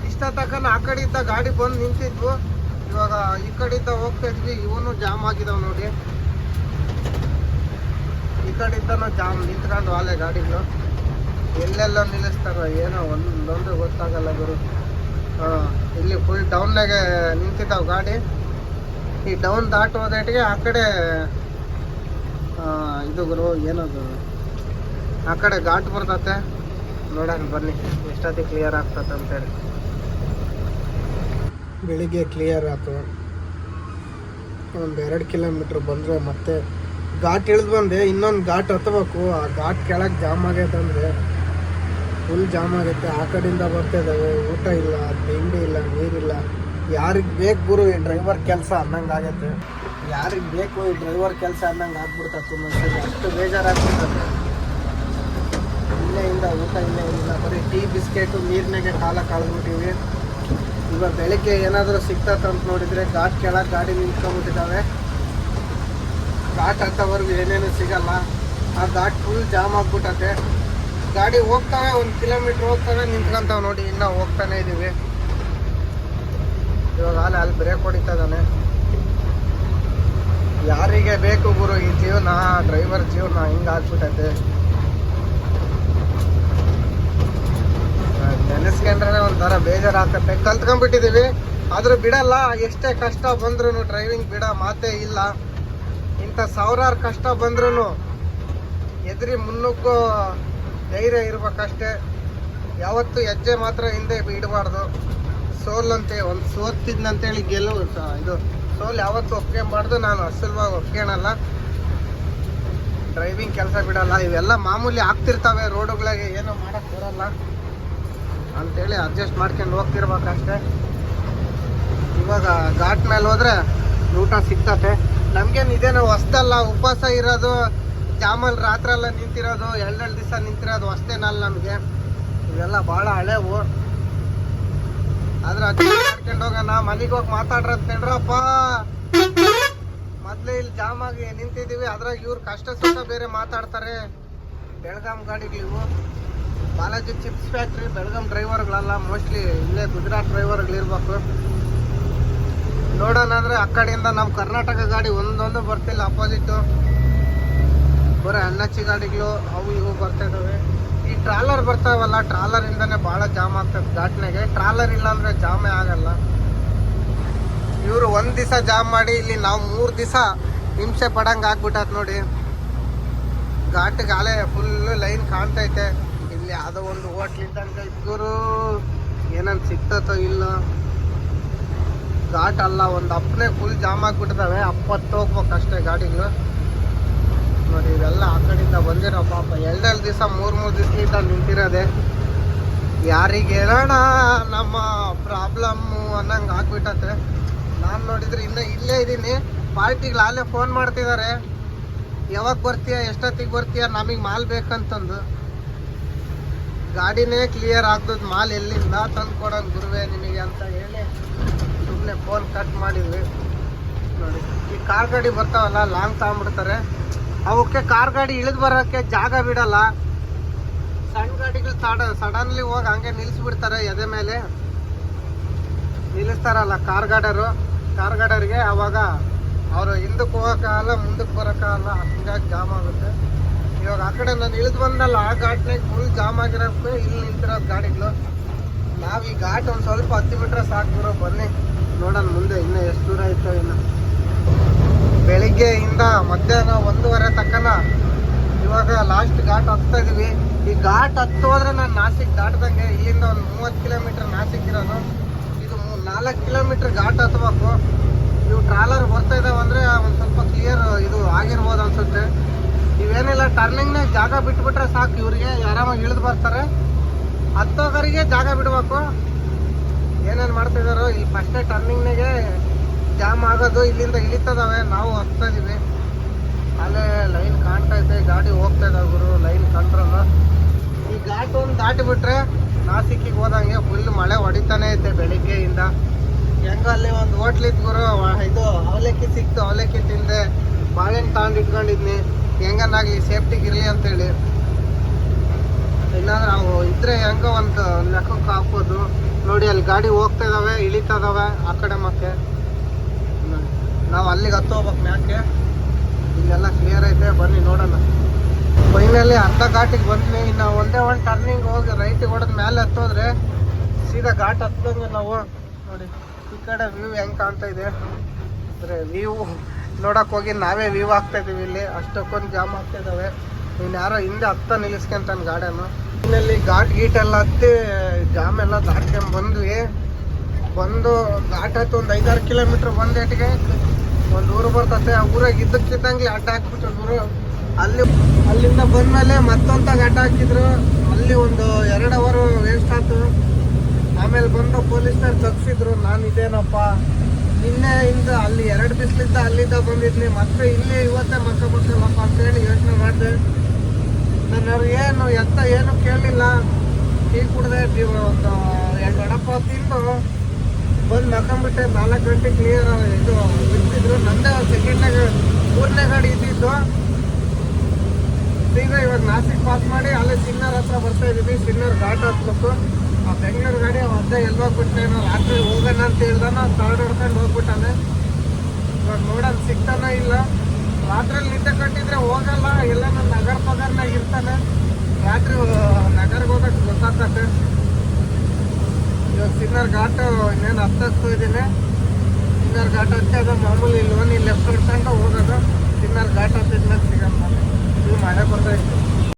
ಇಷ್ಟ ತಕ್ಕನ ಆ ಕಡೆಯಿಂದ ಗಾಡಿ ಬಂದು ನಿಂತಿದ್ವು. ಇವಾಗ ಈ ಕಡೆಯಿಂದ ಹೋಗ್ತಾ ಇದ್ವಿ. ಇವನು ಜಾಮ್ ಆಗಿದಾವೆ ನೋಡಿ. ಈ ಕಡೆಯಿಂದನೂ ಜಾಮ್ ನಿಂತ್ಕೊಂಡು ಆಲೆ ಗಾಡಿಗಳು. ಎಲ್ಲೆಲ್ಲ ನಿಲ್ಲಿಸ್ತಾರೋ, ಏನೋ ಒಂದೊಂದು ಗೊತ್ತಾಗಲ್ಲ ಗುರು. ಹಾಂ, ಇಲ್ಲಿ ಫುಲ್ ಡೌನ್ನಾಗೆ ನಿಂತಿದ್ದಾವೆ ಗಾಡಿ. ಈ ಡೌನ್ ದಾಟೋದೇಟಿಗೆ ಆ ಕಡೆ ಇದು ಗುರು, ಏನದು? ಆ ಕಡೆ ಘಾಟ್ ಬರ್ತತೆ. ನೋಡೋಣ, ಬನ್ನಿ. ಎಷ್ಟೊತ್ತಿಗೆ ಕ್ಲಿಯರ್ ಆಗ್ತದೆ ಅಂತೇಳಿ. ಬೆಳಿಗ್ಗೆ ಕ್ಲಿಯರ್ ಆಯ್ತು ಒಂದು ಎರಡು ಕಿಲೋಮೀಟ್ರ್ ಬಂದರೆ ಮತ್ತೆ ಘಾಟ್ ಇಳಿದು ಬಂದೆ, ಇನ್ನೊಂದು ಘಾಟ್ ಹತ್ತಬೇಕು ಆ ಘಾಟ್ ಕೆಳಗೆ ಜಾಮ್ ಆಗೈತೆ ಅಂದರೆ ಫುಲ್ ಜಾಮ್ ಆಗೈತೆ. ಆ ಕಡೆಯಿಂದ ಬರ್ತಾ ಇದ್ದಾವೆ ಊಟ ಇಲ್ಲ, ತಿಂಡಿ ಇಲ್ಲ, ನೀರಿಲ್ಲ. ಯಾರಿಗೆ ಬೇಕು ಗುರು, ಈ ಡ್ರೈವರ್ ಕೆಲಸ ಅನ್ನಂಗೆ ಆಗೈತೆ. ಯಾರಿಗೆ ಬೇಕು ಈ ಡ್ರೈವರ್ ಕೆಲಸ ಅನ್ನಂಗೆ ಆಗ್ಬಿಡ್ತದೆ ಮನುಷ್ಯರಿಗೆ ಅಷ್ಟು ಬೇಜಾರಾಗ್ಬಿಡ್ತದೆ ಇಲ್ಲೇ ಇಲ್ಲ ಊಟ ಇಲ್ಲೇ ಇಲ್ಲ ಬರೀ ಟೀ, ಬಿಸ್ಕೆಟು, ನೀರಿನಾಗೆ ಕಾಲ ಕಳೆದ್ಬಿಟ್ಟಿವಿ. ಇವಾಗ ಬೆಳಿಗ್ಗೆ ಏನಾದರೂ ಅಂತ ನೋಡಿದರೆ ಘಾಟ್ ಕೆಳಗೆ ಗಾಡಿ ನಿಂತ್ಕೊಂಡ್ಬಿಟ್ಟಿದ್ದಾವೆ ಘಾಟ್ ಹತ್ತವರೆಗೂ ಏನೇನು ಸಿಗಲ್ಲ. ಆ ಘಾಟ್ ಫುಲ್ ಜಾಮ್ ಆಗ್ಬಿಟ್ಟತೆ ಗಾಡಿ ಹೋಗ್ತಾವೆ ಒಂದು ಕಿಲೋಮೀಟ್ರ್ ಹೋಗ್ತಾವೆ ನಿಂತ್ಕೊಂತಾವೆ ನೋಡಿ, ಇನ್ನೂ ಹೋಗ್ತಾನೆ ಇದ್ದೀವಿ ಇವಾಗ ಅಲ್ಲಿ ಅಲ್ಲಿ ಬ್ರೇಕ್ ಹೊಡಿತಾ ಇದ್ದಾನೆ. ಯಾರಿಗೆ ಬೇಕು ಗುರು, ಈ ಜೀವನ ಡ್ರೈವರ್ ಜೀವನ ಹಿಂಗೆ ಆಗ್ಬಿಟ್ಟೈತೆ ನೆನೆಸ್ಕೊಂಡ್ರೆ ಒಂಥರ ಬೇಜಾರಾಗ್ತತೆ. ಕಲ್ತ್ಕೊಂಡ್ಬಿಟ್ಟಿದ್ದೀವಿ ಆದರೂ ಬಿಡಲ್ಲ, ಎಷ್ಟೇ ಕಷ್ಟ ಬಂದ್ರೂ ಡ್ರೈವಿಂಗ್ ಬಿಡ, ಮಾತೇ ಇಲ್ಲ. ಇಂಥ ಸಾವಿರಾರು ಕಷ್ಟ ಬಂದ್ರೂ ಎದುರಿ ಮುನ್ನುಗ್ಗೋ ಧೈರ್ಯ ಇರ್ಬೇಕಷ್ಟೇ. ಯಾವತ್ತು ಹೆಜ್ಜೆ ಮಾತ್ರ ಹಿಂದೆ ಇಡಬಾರ್ದು. ಸೋಲಂತೆ ಒಂದು ಸೋತಿದ್ನಂತೇಳಿ ಗೆಲುವು ಇದು, ಸೋಲ್ ಯಾವತ್ತು ಒಪ್ಕೊಂಬಾರ್ದು. ನಾನು ಅಸಲ್ವಾಗಿ ಒಪ್ಕೊಳಲ್ಲ ಡ್ರೈವಿಂಗ್ ಕೆಲಸ ಬಿಡಲ್ಲ. ಇವೆಲ್ಲ ಮಾಮೂಲಿ ಆಗ್ತಿರ್ತವೆ. ರೋಡುಗಳಿಗೆ ಏನು ಮಾಡಕ್ ಬರಲ್ಲ. ಅಂತೇಳಿ ಅಡ್ಜಸ್ಟ್ ಮಾಡ್ಕೊಂಡು ಹೋಗ್ತಿರ್ಬೇಕಷ್ಟೇ. ಇವಾಗ ಘಾಟ್ ಮೇಲೆ ಹೋದರೆ ಊಟ ಸಿಗ್ತತೆ. ನಮ್ಗೇನು ಇದೇನೋ ಹೊಸ್ದಲ್ಲ, ಉಪವಾಸ ಇರೋದು ಜಾಮಲ್ ರಾತ್ರಿ ಎಲ್ಲ ನಿಂತಿರೋದು, ಎರಡೆರಡು ದಿವಸ ನಿಂತಿರೋದು ಹೊಸ್ತೇನಲ್ಲ ನಮಗೆ. ಇವೆಲ್ಲ ಭಾಳ ಹಳೆವು. ಆದ್ರೆ ಅಡ್ಜಸ್ಟ್ ಮಾಡ್ಕೊಂಡು ಹೋಗೋಣ, ಮನೆಗೆ ಹೋಗಿ ಮಾತಾಡ್ರದ್ ಕಂಡ್ರಪ್ಪ ಮೊದ್ಲೇ ಇಲ್ಲಿ ಜಾಮ್ ನಿಂತಿದ್ದೀವಿ ಅದ್ರಾಗ ಇವ್ರು ಕಷ್ಟ ಸುಖ ಬೇರೆ ಮಾತಾಡ್ತಾರೆ. ಬೆಳಗಾಂ ಗಾಡಿಗಳಿವು ಬಾಲಾಜಿ ಚಿಪ್ಸ್ ಫ್ಯಾಕ್ಟ್ರಿ, ಬೆಳಗಾಂ ಡ್ರೈವರ್ಗಳಲ್ಲ ಮೋಸ್ಟ್ಲಿ ಇಲ್ಲೇ ಗುಜರಾತ್ ಡ್ರೈವರ್ಗಳಿರ್ಬೇಕು ನೋಡೋಣ ಅಂದ್ರೆ ಆ ಕಡೆಯಿಂದ ನಮ್ಮ ಕರ್ನಾಟಕ ಗಾಡಿ ಒಂದೊಂದು ಬರ್ತಿಲ್ಲ ಅಪೋಸಿಟ್ಟು ಬರೀ ಅನ್ನಚ್ಚಿ ಗಾಡಿಗಳು, ಅವು ಇವು ಬರ್ತಾ ಇದಾವೆ. ಈ ಟ್ರಾಲರ್ ಬರ್ತಾವಲ್ಲ ಟ್ರಾಲರ್ ಇಂದಾನೆ ಭಾಳ ಜಾಮ್ ಆಗ್ತದೆ ಘಾಟ್ನಾಗೆ. ಟ್ರಾಲರ್ ಇಲ್ಲ ಅಂದರೆ ಜಾಮೇ ಆಗಲ್ಲ. ಇವರು ಒಂದ್ ದಿವಸ ಜಾಮ್ ಮಾಡಿ, ಇಲ್ಲಿ ನಾವು ಮೂರು ದಿವಸ ಹಿಂಸೆ ಪಡಂಗೆ ಆಗ್ಬಿಟ್ಟತ್ ನೋಡಿ. ಘಾಟ್ ಅಲೆ ಫುಲ್ ಲೈನ್ ಕಾಣ್ತೈತೆ. ಇಲ್ಲಿ ಯಾವುದೋ ಒಂದು ಹೋಟ್ಲಿದ್ದಂಗೆ ಇಬ್ಬರು ಏನಂತ ಸಿಗ್ತತೋ ಇಲ್ಲೋ. ಘಾಟ್ ಅಲ್ಲ, ಒಂದು ಅಪ್ಪನೇ ಫುಲ್ ಜಾಮ್ ಆಗ್ಬಿಟ್ಟಿದಾವೆ. ಅಪ್ಪತ್ತು ಹೋಗ್ಬೇಕು ಅಷ್ಟೇ ಗಾಡಿಗಳು ನೋಡಿ, ಇವೆಲ್ಲ ಆ ಕಡೆಯಿಂದ ಬಂದಿರೋ ಪಾಪ. ಎರಡೆರಡು ದಿವಸ, ಮೂರು ಮೂರು ದಿವಸದಿಂದ ನಿಂತಿರೋದೆ. ಯಾರಿಗೆ ಹೇಳೋಣ ನಮ್ಮ ಪ್ರಾಬ್ಲಮ್ಮು ಅನ್ನಂಗೆ ಆಗ್ಬಿಟ್ಟತ್ತೆ. ನಾನು ನೋಡಿದ್ರೆ ಇನ್ನ ಇಲ್ಲೇ ಇದ್ದೀನಿ. ಪಾರ್ಟಿಗಳು ಅಲ್ಲೇ ಫೋನ್ ಮಾಡ್ತಿದ್ದಾರೆ ಯಾವಾಗ ಬರ್ತೀಯ, ಎಷ್ಟೊತ್ತಿಗೆ ಬರ್ತೀಯ, ನಮಗೆ ಮಾಲ್ ಬೇಕಂತಂದು. ಗಾಡಿನೇ ಕ್ಲಿಯರ್ ಆಗ್ದದ್ ಮಾಲ್ ಎಲ್ಲಿಂದ ತಂದು ಕೊಡೋಣ ಗುರುವೆ ನಿಮಗೆ ಅಂತ ಹೇಳಿ. ಸುಮ್ಮನೆ ಫೋನ್ ಕಟ್ ಮಾಡಿದ್ವಿ. ನೋಡಿ, ಈ ಕಾರ್ ಗಾಡಿ ಬರ್ತಾವಲ್ಲ ಲಾಂಗ್ ತಗೊಂಡ್ಬಿಡ್ತಾರೆ. ಅವಕ್ಕೆ ಕಾರ್ ಗಾಡಿ ಇಳಿದು ಬರೋಕ್ಕೆ ಜಾಗ ಬಿಡಲ್ಲ. ಸಣ್ಣ ಗಾಡಿಗಳು ತಡ ಸಡನ್ಲಿ ಹೋಗಿ ಹಂಗೆ ನಿಲ್ಲಿಸ್ಬಿಡ್ತಾರೆ ಎದೆ ಮೇಲೆ. ನಿಲ್ಲಿಸ್ತಾರಲ್ಲ ಕಾರ್ ಗಾಡರು ಕಾರ್ ಗಾಡರಿಗೆ ಅವಾಗ ಅವರು ಹಿಂದಕ್ಕೆ ಹೋಗೋಕ್ಕಾಗಲ್ಲ ಮುಂದಕ್ಕೆ ಬರೋಕ್ಕಾಗಲ್ಲ ಹಂಗಾಗಿ ಜಾಮ್ ಆಗುತ್ತೆ. ಇವಾಗ ಆ ಕಡೆ ನಾನು ಇಳಿದು ಬಂದಲ್ಲ ಆ ಘಾಟ್ನಾಗ ಫುಲ್ ಜಾಮ್ ಆಗಿರೋಕ್ಕೆ ಇಲ್ಲಿ ನಿಂತಿರೋ ಗಾಡಿಗಳು. ನಾವು ಈ ಘಾಟ್ ಒಂದು ಸ್ವಲ್ಪ ಹತ್ತು ಬಿಟ್ರೆ ಸಾಕು ಬರೋ ಬನ್ನಿ. ನೋಡೋಣ ಮುಂದೆ ಇನ್ನೂ ಎಷ್ಟು ದೂರ ಇತ್ತು ಇನ್ನು. ಬೆಳಿಗ್ಗೆಯಿಂದ ಮಧ್ಯಾಹ್ನ ಒಂದೂವರೆ ತಕ್ಕನ ಇವಾಗ ಲಾಸ್ಟ್ ಘಾಟ್ ಹತ್ತಾ ಇದೀವಿ. ಈ ಘಾಟ್ ಹತ್ತು ಹೋದ್ರೆ ನಾನು ನಾಸಿಕ್ ದಾಟ್ದಂಗೆ ಇಲ್ಲಿಂದ ಒಂದು ಮೂವತ್ತು ಕಿಲೋಮೀಟರ್ ನಾಸಿಕ್ ಇರೋದು. ಇದು ನಾಲ್ಕು ಕಿಲೋಮೀಟರ್ ಘಾಟ್ ಹತ್ಬೇಕು. ಇವು ಟ್ರಾಲರ್ ಬರ್ತಾ ಇದಾವೆ ಅಂದ್ರೆ ಒಂದು ಸ್ವಲ್ಪ ಕ್ಲಿಯರ್ ಇದು ಆಗಿರ್ಬೋದು ಅನ್ಸುತ್ತೆ. ಇವೇನಿಲ್ಲ ಟರ್ನಿಂಗ್ನಾಗ ಜಾಗ ಬಿಟ್ಬಿಟ್ರೆ ಸಾಕು ಇವ್ರಿಗೆ. ಆರಾಮಾಗಿ ಇಳಿದು ಬರ್ತಾರೆ. ಹತ್ತೋಗರಿಗೆ ಜಾಗ ಬಿಡ್ಬೇಕು. ಏನೇನು ಮಾಡ್ತಿದಾರೋ ಈ ಫಸ್ಟೇ ಟರ್ನಿಂಗ್ನಾಗೆ ಜಾಮ್ ಆಗೋದು ಇಲ್ಲಿಂದ ಇಳಿತದವೆ, ನಾವು ಹೋಗ್ತಾ ಇದೀವಿ. ಅಲ್ಲೇ ಲೈನ್ ಕಾಣ್ತಾ ಐತೆ ಗಾಡಿ ಹೋಗ್ತಾ ಇದಾವೆ ಗುರು ಲೈನ್ ಕಂಟ್ರೋಲ್ ಈ ಘಾಟ್ ಒಂದು ದಾಟಿಬಿಟ್ರೆ ನಾಸಿಕ್ಕಿಗೆ ಹೋದಂಗೆ ಫುಲ್ ಮಳೆ ಹೊಡಿತಾನೆ ಐತೆ ಬೆಳಿಗ್ಗೆಯಿಂದ. ಹೆಂಗ ಅಲ್ಲಿ ಒಂದು ಹೋಟ್ಲಿದ್ ಗುರು ಇದು ಅವಲಕ್ಕಿ ಸಿಕ್ತು, ಅವಲಕ್ಕಿ ತಿಂದೆ. ಬಾಳೆಹಣ್ಣು ತಗೊಂಡು ಇಟ್ಕೊಂಡಿದ್ನಿ ಹೆಂಗನಾಗ್ಲಿ ಸೇಫ್ಟಿಗೆ ಇರಲಿ ಅಂತೇಳಿ. ಇಲ್ಲಾಂದ್ರೆ ನಾವು ಇದ್ರೆ ಹೆಂಗ ಒಂದು ಲೆಕ್ಕಕ್ಕೆ ಹಾಕ್ಬೋದು. ನೋಡಿ, ಅಲ್ಲಿ ಗಾಡಿ ಹೋಗ್ತಾ ಇದಾವೆ, ಇಳಿತಾ ಇದಾವೆ, ಆ ಕಡೆ ಮತ್ತೆ. ನಾವು ಅಲ್ಲಿಗೆ ಹತ್ತು ಹೋಗ್ಬೇಕು ಮ್ಯಾಕೆ. ಇಲ್ಲೆಲ್ಲ ಕ್ಲಿಯರ್ ಐತೆ, ಬನ್ನಿ ನೋಡೋಣ. ಫೈನಲಿ ಅರ್ಧ ಘಾಟಿಗೆ ಬಂದ್ವಿ, ಇನ್ನು ಒಂದೇ ಒಂದು ಟರ್ನಿಂಗ್ ಹೋಗಿ ರೈಟಿಗೆ ಹೊಡೆದ ಮೇಲೆ ಹತ್ತೋದ್ರೆ ಸೀದಾ ಘಾಟ್ ಹತ್ತಂಗೆ ನಾವು. ನೋಡಿ, ಈ ಕಡೆ ವ್ಯೂ ಹೆಂಗೆ ಕಾಣ್ತಾ ಇದೆ. ಅಂದರೆ ವ್ಯೂ ನೋಡಕ್ಕೆ ಹೋಗಿ ನಾವೇ ವ್ಯೂ ಆಗ್ತಾ ಇದೀವಿ ಇಲ್ಲಿ. ಅಷ್ಟಕ್ಕೊಂದು ಜಾಮ್ ಆಗ್ತಾ ಇದಾವೆ. ಇನ್ನು ಯಾರೋ ಹಿಂದೆ ಹತ್ತ ನಿಲ್ಲಿಸ್ಕೊಂತಾನೆ ಗಾಡಿಯನ್ನು ಇನ್ನಲ್ಲಿ ಘಾಟ್ ಗೀಟ್ ಎಲ್ಲ ಹತ್ತಿ, ಜಾಮ್ ಎಲ್ಲ ದಾಟ್ಕೊಂಡ್ ಬಂದ್ವಿ. ಬಂದು ಘಾಟ್ ಹತ್ತು ಒಂದು ಐದಾರು ಕಿಲೋಮೀಟ್ರ್ ಬಂದೇಟಿಗೆ ಒಂದು ಊರು ಬರ್ತತೆ. ಆ ಊರಾಗ ಇದ್ದಕ್ಕಿದ್ದಂಗೆ ಅಡ್ಡ ಹಾಕ್ಬಿಟ್ಟು ಊರು ಅಲ್ಲಿ, ಅಲ್ಲಿಂದ ಬಂದ್ಮೇಲೆ ಮತ್ತೊಂದ ಆಟ ಹಾಕಿದ್ರು. ಅಲ್ಲಿ ಒಂದು ಎರಡು ಅವರ್ ವೇಸ್ಟ್ ಆಯ್ತು ಆಮೇಲೆ ಬಂದು ಪೊಲೀಸ್ನವ್ರು ತಗ್ಸಿದ್ರು ನಾನು ಇದೇನಪ್ಪ? ನಿನ್ನೆ ಇಂದ ಅಲ್ಲಿ ಎರಡು ಬಿಸಿಲಿಂದ ಅಲ್ಲಿಂದ ಬಂದಿದ್ನಿ. ಮತ್ತೆ ಇಲ್ಲಿ ಇವತ್ತೇ ಮಕ್ಕ ಅಂತ ಅಂತೇಳಿ ಯೋಚನೆ ಮಾಡಿದೆ. ನಾನು ಏನು ಎತ್ತ ಏನು ಕೇಳಲಿಲ್ಲ ಟೀ ಕುಡ್ದೆ ಒಂದು ಎರಡು ವಡಪ್ಪ ತಿಂದು ಬಂದು ಮಕ್ಕಂಬಿಟ್ಟೆ ನಾಲ್ಕು ಗಂಟೆ ಕ್ಲಿಯರ್ ಇದು ಬಿಡ್ತಿದ್ರು ನಂದೇ ಸೆಕೆಂಡ್ನಾಗ ಮೂರನೇ ಗಾಡಿ ಇದ್ದಿದ್ದು. ಸೀದಾ ಇವಾಗ ನಾಸಿಕ್ ಪಾಸ್ ಮಾಡಿ ಅಲ್ಲೇ ಸಿನ್ನರ್ ಹತ್ರ ಬರ್ತಾ ಇದ್ದೀವಿ ಸಿನ್ನರ್ ಘಾಟ್ ಹತ್ಬೇಕು. ಆ ಬೆಂಗಳೂರು ಗಾಡಿ ಅದೇ ಎಲ್ಲಿ ಹೋಗ್ಬಿಟ್ನೇನೋ ರಾತ್ರಿ ಹೋಗೋಣ ಅಂತ ಹೇಳ್ದಾನ ತರ್ಡ್ ಹೊಡ್ಕೊಂಡು ಹೋಗ್ಬಿಟ್ಟಾನೆ. ಇವಾಗ ನೋಡೋದು ಸಿಗ್ತಾನ ಇಲ್ಲ. ರಾತ್ರಿಯಲ್ಲಿ ನಿದ್ದೆ ಕಟ್ಟಿದ್ರೆ ಹೋಗಲ್ಲ, ಎಲ್ಲ ನಾನು ನಗರ ಪಗರ್ನಾಗ ಇರ್ತಾನೆ. ರಾತ್ರಿ ನಗರಕ್ಕೆ ಹೋಗಕ್ಕೆ ಗೊತ್ತಾಗ್ತದೆ. ಇವಾಗ ಸಿಗ್ನರ್ ಘಾಟ್ ಇನ್ನೇನು ಹತ್ತಿಸ್ತು ಇದ್ದೀನಿ. ಸಿಗ್ನರ್ ಘಾಟ್ ಹತ್ತಿ ಅದು ಮಾಮೂಲಿ ಲೋನ್ ಇಲ್ಲಿ ಲೆಫ್ಟ್ ಸೈಡ್ ಹೋಗೋದು. ಸಿಗ್ನರ್ ಘಾಟ್ ಹತ್ತಿದ್ಮೇಲೆ ಸಿಗಲ್ಲ ಇದು ಮಳೆ ಬರ್ತಾ ಇತ್ತು.